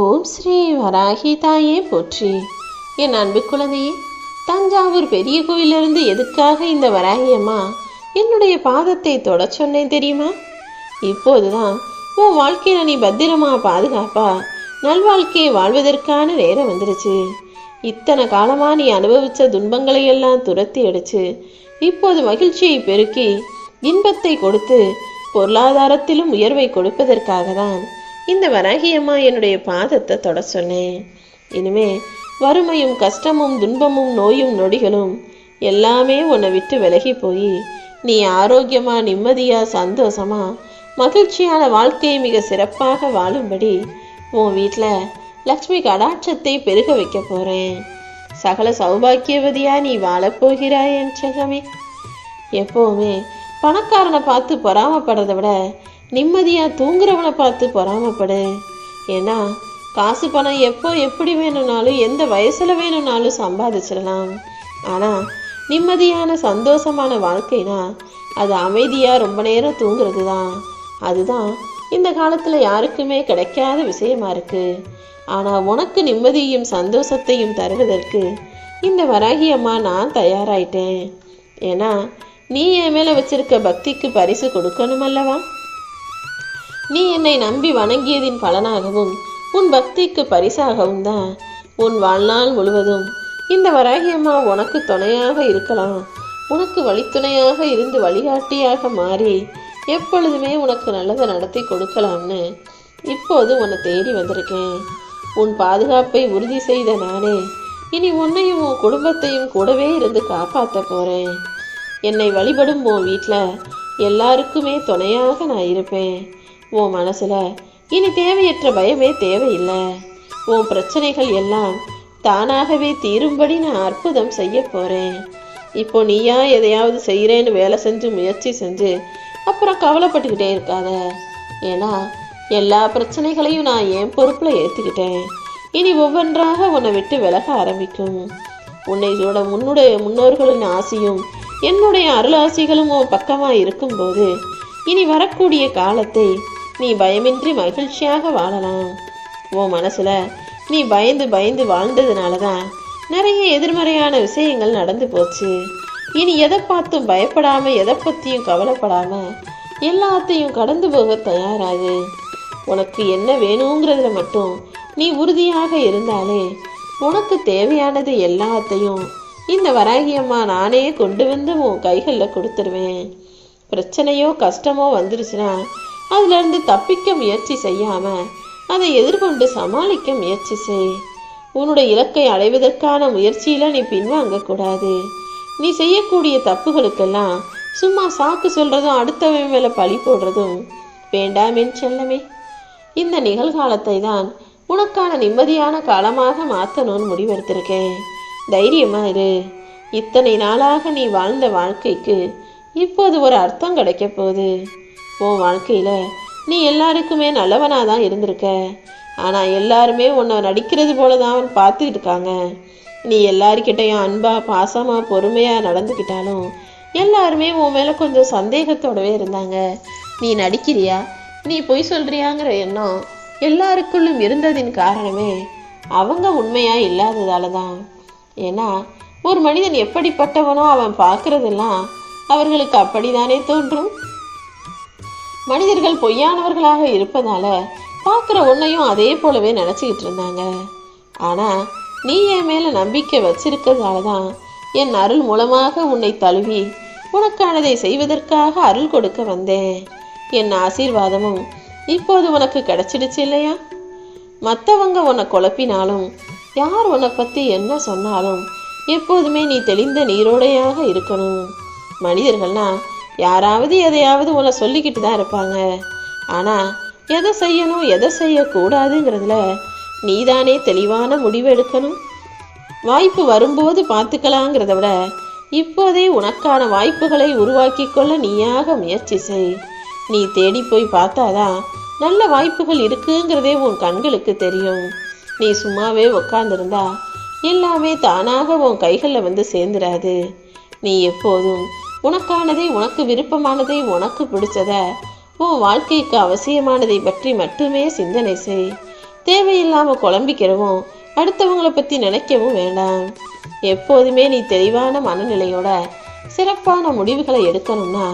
ஓம் ஸ்ரீ வராகி தாயே போற்றி. என் அன்பு குழந்தையே தஞ்சாவூர் பெரிய கோயிலிருந்து எதுக்காக இந்த வராகியம்மா என்னுடைய பாதத்தை தொட சொன்னேன் தெரியுமா? இப்போதுதான் உன் வாழ்க்கையில நீ பத்திரமா பாதுகாப்பா? நல்வாழ்க்கையை வாழ்வதற்கான நேரம் வந்துருச்சு. இத்தனை காலமா நீ அனுபவிச்ச துன்பங்களை எல்லாம் துரத்தி அடிச்சு இப்போது மகிழ்ச்சியை பெருக்கி இன்பத்தை கொடுத்து பொருளாதாரத்திலும் உயர்வை கொடுப்பதற்காக தான் இந்த வராகியம்மா என்னுடைய பாதத்தை தொட சொன்னேன். இனிமே வறுமையும் கஷ்டமும் துன்பமும் நோயும் நொடிகளும் எல்லாமே உன்னை விட்டு விலகி போய் நீ ஆரோக்கியமா நிம்மதியா சந்தோஷமா மகிழ்ச்சியான வாழ்க்கையை மிக சிறப்பாக வாழும்படி உன் வீட்டில் லக்ஷ்மி கடாட்சத்தை பெருக வைக்க போறேன். சகல சௌபாக்கியவதியா நீ வாழப் போகிறாய் என் சகமே எப்பவுமே பணக்காரனை பார்த்து பொறாமப்படுறதை விட நிம்மதியா தூங்குறவனை பார்த்து பொறாமப்படு. ஏன்னா காசு பணம் எப்போ எப்படி வேணும்னாலும் எந்த வயசுல வேணும்னாலும் சம்பாதிச்சிடலாம். ஆனா நிம்மதியான சந்தோஷமான வாழ்க்கைனா அது அமைதியா ரொம்ப நேரம் தூங்குறது தான் அதுதான் இந்த காலத்துல யாருக்குமே கிடைக்காத விஷயமா இருக்கு. ஆனா உனக்கு நிம்மதியும் சந்தோஷத்தையும் தருவதற்கு இந்த வராகி அம்மா நான் தயாராயிட்டேன். ஏன்னா நீ என் மேல வச்சிருக்க பக்திக்கு பரிசு கொடுக்கணும் அல்லவா? நீ என்னை நம்பி வணங்கியதின் பலனாகவும் உன் பக்திக்கு பரிசாகவும் தான் உன் வாழ்நாள் முழுவதும் இந்த வராகியம்மா உனக்கு துணையாக இருக்கலாம். உனக்கு வழித்துணையாக இருந்து வழிகாட்டியாக மாறி எப்பொழுதுமே உனக்கு நல்லதை நடத்தி கொடுக்கலாம்னு இப்போது உன்னை தேடி வந்திருக்கேன். உன் பாதுகாப்பை உறுதி செய்த நானே இனி உன்னையும் உன் குடும்பத்தையும் கூடவே இருந்து காப்பாற்ற போறேன். என்னை வழிபடும் உன் வீட்டில் எல்லாருக்குமே துணையாக நான் இருப்பேன். உன் மனசில் இனி தேவையற்ற பயமே தேவையில்லை. உன் பிரச்சனைகள் எல்லாம் தானாகவே தீரும்படி நான் அற்புதம் செய்ய போகிறேன் இப்போ நீயா எதையாவது செய்கிறேன்னு வேலை செஞ்சு முயற்சி செஞ்சு அப்புறம் கவலைப்பட்டுக்கிட்டே இருக்காத. ஏன்னா எல்லா பிரச்சனைகளையும் நான் என் பொறுப்பில் ஏற்றுக்கிட்டேன் இனி ஒவ்வொன்றாக உன்னை விட்டு விலக ஆரம்பிக்கும். உன்னை சூட முன்னுடைய முன்னோர்களின் ஆசையும் என்னுடைய அருளாசிகளும் உன் பக்கமாக இருக்கும்போது இனி வரக்கூடிய காலத்தை நீ பயமின்றி மகிழ்ச்சியாக வாழலாம். உன் மனசுல நீ பயந்து பயந்து வாழ்ந்ததுனால தான் நிறைய எதிர்மறையான விஷயங்கள் நடந்து போச்சு. இனி எதை பார்த்தும் பயப்படாம எதை பத்தியும் கவலைப்படாம எல்லாத்தையும் கடந்து போக தயாராகு. உனக்கு என்ன வேணுங்கிறதுல மட்டும் நீ உறுதியாக இருந்தாலே உனக்கு தேவையானது எல்லாத்தையும் இந்த வராகியம்மா நானே கொண்டு வந்து உன் கைகளில் கொடுத்துருவேன். பிரச்சனையோ கஷ்டமோ வந்துருச்சுன்னா அதிலிருந்து தப்பிக்க முயற்சி செய்யாம அதை எதிர்கொண்டு சமாளிக்க முயற்சி செய். உன்னுடைய இலக்கை அடைவதற்கான முயற்சியில நீ பின்வாங்க கூடாது. நீ செய்யக்கூடிய தப்புகளுக்கெல்லாம் சும்மா சாக்கு சொல்றதும் அடுத்தவன் மேல பழி போடுறதும் வேண்டாம் செல்லமே. இந்த நிகழ்காலத்தை தான் உனக்கான நிம்மதியான காலமாக மாத்தணும்னு முடிவெடுத்திருக்கேன். தைரியமா இரு. இத்தனை நாளாக நீ வாழ்ந்த வாழ்க்கைக்கு இப்போது ஒரு அர்த்தம் கிடைக்க போகுது. உன் வாழ்க்கையில் நீ எல்லாருக்குமே நல்லவனாக தான் இருந்திருக்க. ஆனால் எல்லாருமே உன்னை நடிக்கிறது போல தான் பார்த்துக்கிட்டு இருக்காங்க. நீ எல்லாருக்கிட்டையும் அன்பாக பாசமாக பொறுமையாக நடந்துக்கிட்டாலும் எல்லாருமே உன் மேலே கொஞ்சம் சந்தேகத்தோடவே இருந்தாங்க. நீ நடிக்கிறியா? நீ பொய் சொல்கிறியாங்கிற எண்ணம் எல்லாருக்குள்ளும் இருந்ததின் காரணமே அவங்க உண்மையாக இல்லாததால தான் ஏன்னா ஒரு மனிதன் எப்படிப்பட்டவனோ அவன் பார்க்குறதெல்லாம் அவர்களுக்கு அப்படித்தானே தோன்றும். மனிதர்கள் பொய்யானவர்களாக இருப்பதால பார்க்குற உன்னையும் அதே போலவே நினச்சிக்கிட்டு இருந்தாங்க. ஆனால் நீ என் மேலே நம்பிக்கை வச்சிருக்கிறதால தான் என் அருள் மூலமாக உன்னை தழுவி உனக்கானதை செய்வதற்காக அருள் கொடுக்க வந்தேன். என் ஆசீர்வாதமும் இப்போது உனக்கு கிடைச்சிடுச்சு இல்லையா? மற்றவங்க உன்னை குழப்பினாலும் யார் உன்னை பற்றி என்ன சொன்னாலும் எப்போதுமே நீ தெளிந்த நீரோடையாக இருக்கணும். மனிதர்கள்னா யாராவது எதையாவது உன்னை சொல்லிக்கிட்டு தான் இருப்பாங்க. ஆனால் எதை செய்யணும் எதை செய்யக்கூடாதுங்கிறதுல நீதானே தெளிவான முடிவு எடுக்கணும். வாய்ப்பு வரும்போது பார்த்துக்கலாங்கிறத விட இப்போதே உனக்கான வாய்ப்புகளை உருவாக்கி கொள்ள நீயாக முயற்சி செய். நீ தேடி போய் பார்த்தாதான் நல்ல வாய்ப்புகள் இருக்குங்கிறதே உன் கண்களுக்கு தெரியும். நீ சும்மாவே உக்காந்துருந்தா எல்லாமே தானாக உன் கைகளில் வந்து சேர்ந்துடாது நீ எப்போதும் உனக்கானதை உனக்கு விருப்பமானதை உனக்கு பிடிச்சத உன் வாழ்க்கைக்கு அவசியமானதை பற்றி மட்டுமே சிந்தனை செய். தேவையில்லாம குழம்பிக்கிறவும் அடுத்தவங்கள பத்தி நினைக்கவும் வேண்டாம். எப்போதுமே நீ தெளிவான மனநிலையோட சிறப்பான முடிவுகளை எடுக்கணும்னா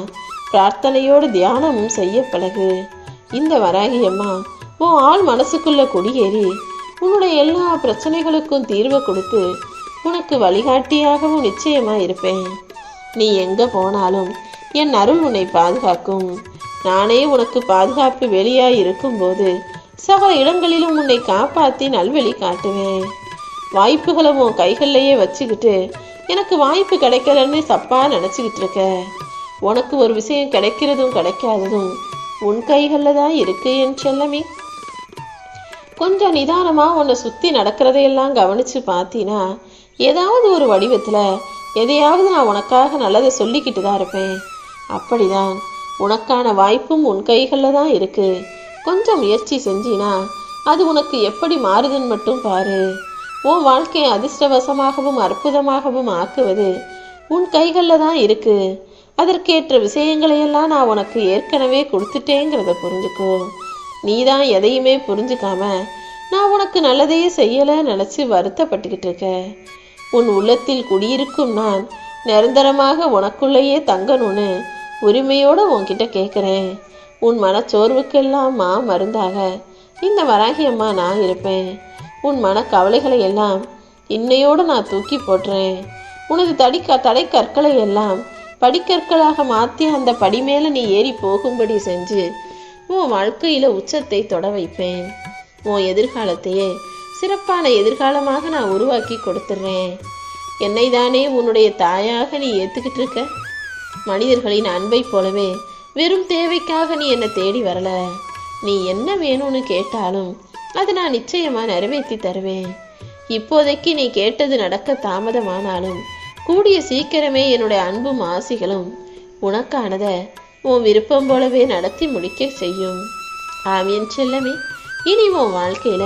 பிரார்த்தனையோடு தியானமும் செய்ய பழகு. இந்த வராகி அம்மா உன் ஆள் மனசுக்குள்ள குடியேறி உன்னுடைய எல்லா பிரச்சனைகளுக்கும் தீர்வை கொடுத்து உனக்கு வழிகாட்டியாகவும் நிச்சயமா இருப்பேன். நீ எங்க போனாலும் என் அருள் உன்னை பாதுகாக்கும். நானே உனக்கு பாதுகாப்பு வெளியாய் இருக்கும்போது சகல இடங்களிலும் உன்னை காப்பாத்தி நல்வழி காட்டுவேன். வாய்ப்புகளை உன் கைகள்லையே வச்சுக்கிட்டு எனக்கு வாய்ப்பு கிடைக்கலன்னு தப்பா நினச்சிக்கிட்டு இருக்க உனக்கு ஒரு விஷயம் கிடைக்கிறதும் கிடைக்காததும் உன் கைகளில் தான் இருக்கு என் செல்லமே. கொஞ்சம் நிதானமா உன்னை சுத்தி நடக்கிறதையெல்லாம் கவனிச்சு பார்த்தீனா ஏதாவது ஒரு வடிவத்துல எதையாவது நான் உனக்காக நல்லதை சொல்லிக்கிட்டு தான் இருப்பேன். அப்படிதான். உனக்கான வாய்ப்பும் உன் கைகளில் தான் இருக்கு. கொஞ்சம் முயற்சி செஞ்சினா அது உனக்கு எப்படி மாறுதுன்னு மட்டும் பாரு. உன் வாழ்க்கையை அதிர்ஷ்டவசமாகவும் அற்புதமாகவும் ஆக்குவது உன் கைகளில் தான் இருக்கு. அதற்கேற்ற விஷயங்களையெல்லாம் நான் உனக்கு ஏற்கனவே கொடுத்துட்டேங்கிறத புரிஞ்சுக்கோ. நீ தான் எதையுமே புரிஞ்சுக்காம நான் உனக்கு நல்லதையே செய்யலை நினச்சி வருத்தப்பட்டுக்கிட்டு இருக்க. உன் உள்ளத்தில் குடியிருக்கும் நான் நிரந்தரமாக உனக்குள்ளேயே தங்கணும்னு உரிமையோடு உன்கிட்ட கேட்குறேன். உன் மனச்சோர்வுக்கெல்லாம் மா மருந்தாக. இந்த வராகி அம்மா நான் இருப்பேன். உன் மன கவலைகளை எல்லாம் இன்னையோடு நான் தூக்கி போட்டுறேன். உனது தடிக்க தடை கற்களை எல்லாம் படிக்கற்களாக மாற்றி அந்த படி மேலே நீ ஏறி போகும்படி செஞ்சு உன் வாழ்க்கையில் உச்சத்தை தொட வைப்பேன். உன் எதிர்காலத்தையே சிறப்பான எதிர்காலமாக நான் உருவாக்கி கொடுத்துட்றேன் என்னை தானே உன்னுடைய தாயாக நீ ஏத்துக்கிட்டு இருக்க? மனிதர்களின் அன்பை போலவே வெறும் தேவைக்காக நீ என்னை தேடி வரல. நீ என்ன வேணும்னு கேட்டாலும் அதை நான் நிச்சயமா நிறைவேற்றி தருவேன். இப்போதைக்கு நீ கேட்டது நடக்க தாமதமானாலும் கூடிய சீக்கிரமே என்னுடைய அன்பும் ஆசிகளும் உனக்கானத உன் விருப்பம் போலவே நடத்தி முடிக்க செய்யும். ஆமியன் செல்லமே. இனி உன் வாழ்க்கையில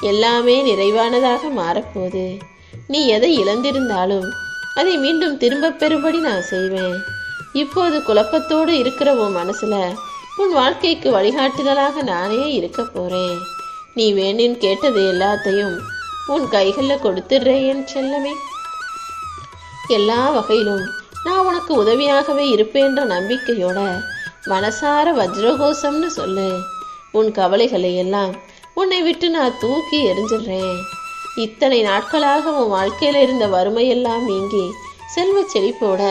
எல்லாமே நிறைவானதாக மாறப்போகுது. நீ எதை இழந்திருந்தாலும் அதை மீண்டும் திரும்பப் பெறும்படி நான் செய்வேன். இப்போது குழப்பத்தோடு இருக்கிற உன் மனசுல உன் வாழ்க்கைக்கு வழிகாட்டுதலாக நானே இருக்க போறேன். நீ வேண்டின் கேட்டது எல்லாத்தையும் உன் கைகளில் கொடுத்துடுறேன் செல்லமே. எல்லா வகையிலும் நான் உனக்கு உதவியாகவே இருப்பேன்ற நம்பிக்கையோட மனசார வஜ்ரகோஷம்னு சொல்லு. உன் கவலைகளை எல்லாம் உன்னை விட்டு நான் தூக்கி எரிஞ்சிடுறேன் இத்தனை நாட்களாக உன் வாழ்க்கையில இருந்த வறுமையெல்லாம் நீங்கி செல்வ செழிப்போட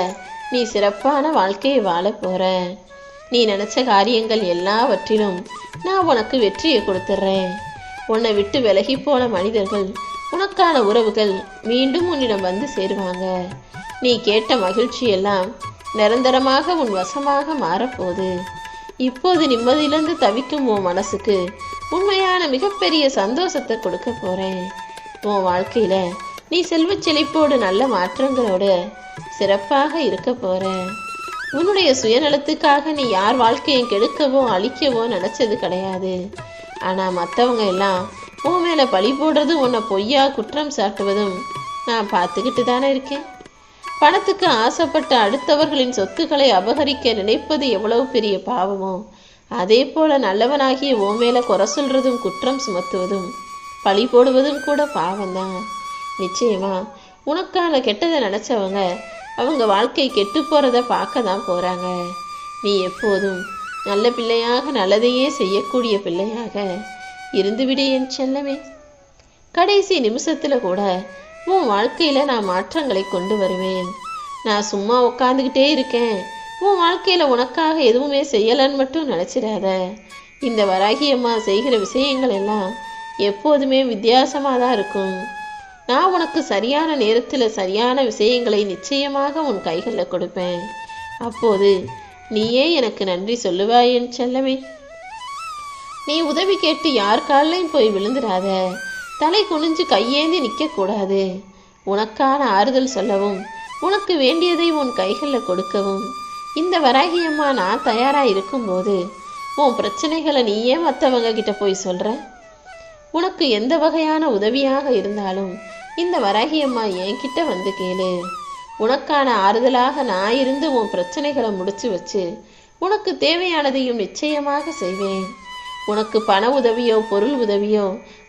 நீ சிறப்பான வாழ்க்கையை வாழப் போற. நீ நினைச்ச காரியங்கள் எல்லாவற்றிலும் நான் உனக்கு வெற்றியை கொடுத்துட்றேன். உன்னை விட்டு விலகி போன மனிதர்கள் உனக்கான உறவுகள் மீண்டும் உன்னிடம் வந்து சேருவாங்க. நீ கேட்ட மகிழ்ச்சி எல்லாம் நிரந்தரமாக உன் வசமாக மாறப்போகுது. இப்போது நிம்மதியிலிருந்து தவிக்கும் உன் மனசுக்கு உண்மையான மிகப்பெரிய சந்தோஷத்தை கொடுக்க போறேன். உன் வாழ்க்கையில நீ செல்வ செழிப்போடு நல்ல மாற்றங்களோடு சிறப்பாக இருக்க போற உன்னுடைய சுயநலத்துக்காக நீ யார் வாழ்க்கையை கெடுக்கவோ அழிக்கவோ நினைச்சது கிடையாது. ஆனா மற்றவங்க எல்லாம் உன் மேல பழி போடுறதும் உன்னை பொய்யா குற்றம் சாட்டுவதும் நான் பார்த்துக்கிட்டு தானே இருக்கேன். பணத்துக்கு ஆசைப்பட்ட அடுத்தவர்களின் சொத்துக்களை அபகரிக்க நினைப்பது எவ்வளவு பெரிய பாவமோ அதே போல நல்லவனாகிய உன் மேல குறை சொல்றதும் குற்றம் சுமத்துவதும் பழி போடுவதும் கூட பாவம்தான். நிச்சயமா உனக்கான கெட்டதை நினைச்சவங்க அவங்க வாழ்க்கை கெட்டு போறத பார்க்க தான் போறாங்க. நீ எப்போதும் நல்ல பிள்ளையாக நல்லதையே செய்யக்கூடிய பிள்ளையாக இருந்துவிடு என் செல்லமே. கடைசி நிமிஷத்துல கூட உன் வாழ்க்கையில நான் மாற்றங்களை கொண்டு வருவேன். நான் சும்மா உட்காந்துக்கிட்டே இருக்கேன். உன் வாழ்க்கையில உனக்காக எதுவுமே செய்யலன்னு மட்டும் நினைச்சிடாத. இந்த வராகியம்மா செய்கிற விஷயங்கள் எல்லாம் எப்போதுமே வித்தியாசமாக தான் இருக்கும். நான் உனக்கு சரியான நேரத்தில் சரியான விஷயங்களை நிச்சயமாக உன் கைகளில் கொடுப்பேன். அப்போது நீயே எனக்கு நன்றி சொல்லுவாய் என் நீ உதவி கேட்டு யார் காலையும் போய் விழுந்துடாத. தலை குனிஞ்சு கையேந்தி நிற்கக்கூடாது உனக்கான ஆறுதல் சொல்லவும் உனக்கு வேண்டியதை உன் கைகளில் கொடுக்கவும் இந்த வராகி அம்மா நான் தயாராக இருக்கும்போது உன் பிரச்சனைகளை நீயே மற்றவங்க கிட்ட போய் சொல்ற? உனக்கு எந்த வகையான உதவியாக இருந்தாலும் இந்த வராகி அம்மா என்கிட்ட வந்து கேளு. உனக்கான ஆறுதலாக நான் இருந்து உன் பிரச்சனைகளை முடிச்சு வச்சு உனக்கு தேவையானதையும் நிச்சயமாக செய்வேன். உனக்கு பண உதவியோ பொருள் உதவியோ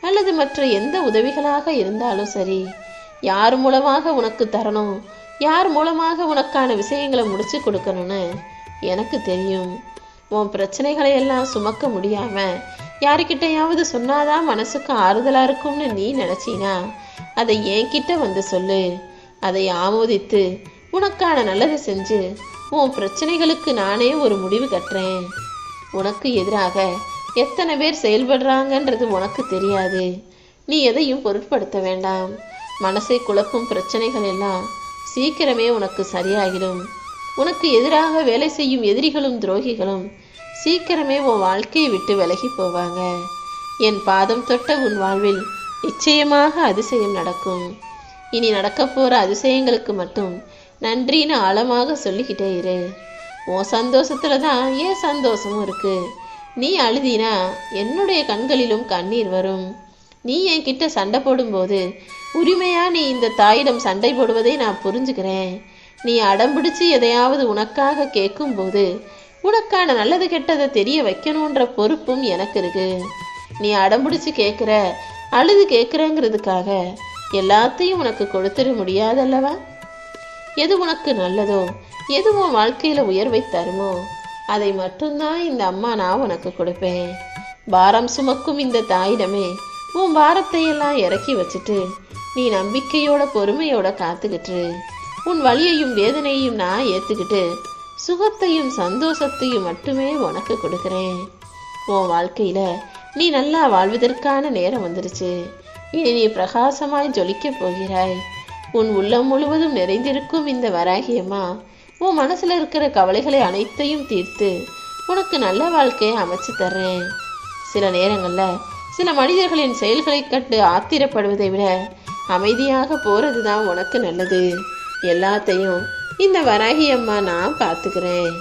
அல்லது மற்ற எந்த உதவிகளாக இருந்தாலும் சரி யார் மூலமாக உனக்கு தரணும்? யார் மூலமாக உனக்கான விஷயங்களை முடிச்சு கொடுக்கணும்னு எனக்கு தெரியும். உன் பிரச்சனைகளை எல்லாம் சுமக்க முடியாம யாருக்கிட்டையாவது சொன்னாதான் மனசுக்கு ஆறுதலா இருக்கும்னு நீ நினைச்சினா? அதை என்கிட்ட வந்து சொல்லு. அதை ஆமோதித்து உனக்கான நல்லது செஞ்சு உன் பிரச்சனைகளுக்கு நானே ஒரு முடிவு கட்டுறேன். உனக்கு எதிராக எத்தனை பேர் செயல்படுறாங்கன்றது உனக்கு தெரியாது. நீ எதையும் பொருட்படுத்த வேண்டாம். மனசை குழப்பும் பிரச்சனைகள் எல்லாம் சீக்கிரமே உனக்கு சரியாகிடும். உனக்கு எதிராக வேலை செய்யும் எதிரிகளும் துரோகிகளும் சீக்கிரமே உன் வாழ்க்கையை விட்டு விலகி போவாங்க. என் பாதம் தொட்ட உன் வாழ்வில் நிச்சயமாக அதிசயம் நடக்கும். இனி நடக்க போற அதிசயங்களுக்கு மட்டும் நன்றின்னு ஆழமாக சொல்லிக்கிட்டே இரு. உன் சந்தோஷத்துல தான் ஏன் சந்தோஷமும் இருக்கு? நீ அழுதினா என்னுடைய கண்களிலும் கண்ணீர் வரும். நீ என்கிட்ட சண்டை போடும்போது உரிமையா நீ இந்த தாயிடம் சண்டை போடுவதை நான் புரிஞ்சுக்கிறேன். நீ அடம்பிடிச்சு எதையாவது உனக்காக கேட்கும்போது உனக்கான நல்லது கெட்டதை தெரிய வைக்கணுன்ற பொறுப்பும் எனக்கு இருக்கு. நீ அடம்பிடிச்சு கேட்குற அழுது கேட்குறங்கிறதுக்காக எல்லாத்தையும் உனக்கு கொடுத்துட முடியாதல்லவா? எது உனக்கு நல்லதோ எது உன் வாழ்க்கையில் உயர்வை தருமோ அதை மட்டும்தான் இந்த அம்மா நான் உனக்கு கொடுப்பேன். பாரம் சுமக்கும் இந்த தாயிடமே உன் பாரத்தை எல்லாம் இறக்கி வச்சுட்டு நீ நம்பிக்கையோட பொறுமையோட காத்துக்கிட்டு உன் வலியையும் வேதனையும் நான் ஏத்துக்கிட்டு சுகத்தையும் சந்தோஷத்தையும் மட்டுமே உனக்கு கொடுக்குறேன். உன் வாழ்க்கையில நீ நல்லா வாழ்வதற்கான நேரம் வந்துருச்சு. இனி நீ பிரகாசமாய் ஜொலிக்கப் போகிறாய். உன் உள்ளம் முழுவதும் நிறைந்திருக்கும் இந்த வராகியம்மா உன் மனசுல இருக்கிற கவலைகளை அனைத்தையும் தீர்த்து உனக்கு நல்ல வாழ்க்கையை அமைச்சு தர்றேன். சில நேரங்கள்ல சில மனிதர்களின் செயல்களை கண்டு ஆத்திரப்படுவதை விட அமைதியாக போகிறது தான் உனக்கு நல்லது. எல்லாத்தையும் இந்த வராகி அம்மா நான் பார்த்துக்கிறேன்.